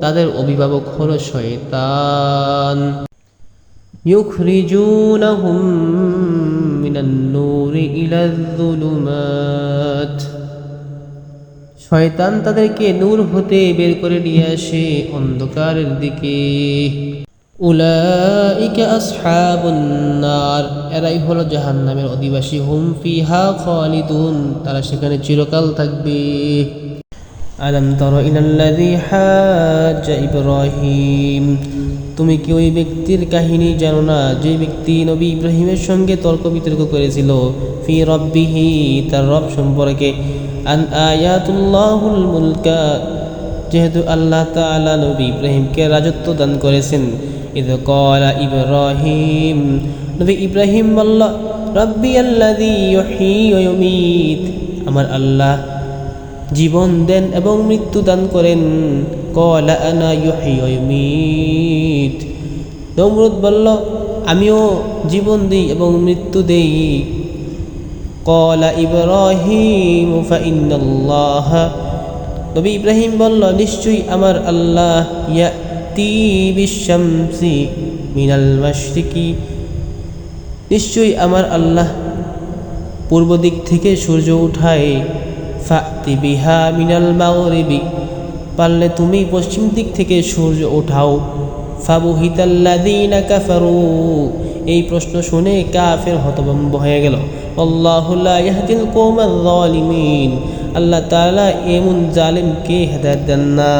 তাদের অভিভাবক হলো শয়তান يخرجونهم من النور إلى الظلمات শয়তান তাদেরকে নূর হতে বের করে নিয়ে আসে অন্ধকারের দিকে উলাইকা আসহাবুন নার এরাই হলো জাহান্নামের অধিবাসী হুম ফিহা খালিদুন তারা সেখানে চিরকাল থাকবে আলম তর ইব্রাহিম। তুমি কি ওই ব্যক্তির কাহিনী জানো না? যে ব্যক্তি নবী ইব্রাহিমের সঙ্গে তর্ক বিতর্ক করেছিল, ফি রব্বিহি তার রব সম্পর্কে। আন আয়াতুল্লাহুল মুলকা, যেহেতু আল্লাহ তাআলা নবী ইব্রাহিমকে রাজত্ব দান করেছেন। ইদ কলা ইব্রাহিম, নবী ইব্রাহিম বলল, রব্বি ইউমীত। আমার আল্লাহ জীবন দেন এবং মৃত্যু দান করেন। কলা বলল, আমিও জীবন দিই এবং মৃত্যু দেই। কলা ইব্রাহিম নবী ইব্রাহিম বলল, নিশ্চয়ই আমার আল্লাহ ইয়াতি মিনাল মাশরিকি। নিশ্চয়ই আমার আল্লাহ পূর্ব দিক থেকে সূর্য উঠায়। ফাতি বিহা মিনাল মাগরিবি, পারলে তুমি পশ্চিম দিক থেকে সূর্য ওঠাও। ফাবুহিতাল্লাযীনা কাফারু, এই প্রশ্ন শুনে কাফের হতভম্ব হয়ে গেল। আল্লাহু লা ইয়াহদিল কওমাল যালিমিন, আল্লাহ তাআলা এমন জালিমকে হেদায়েত দেন না।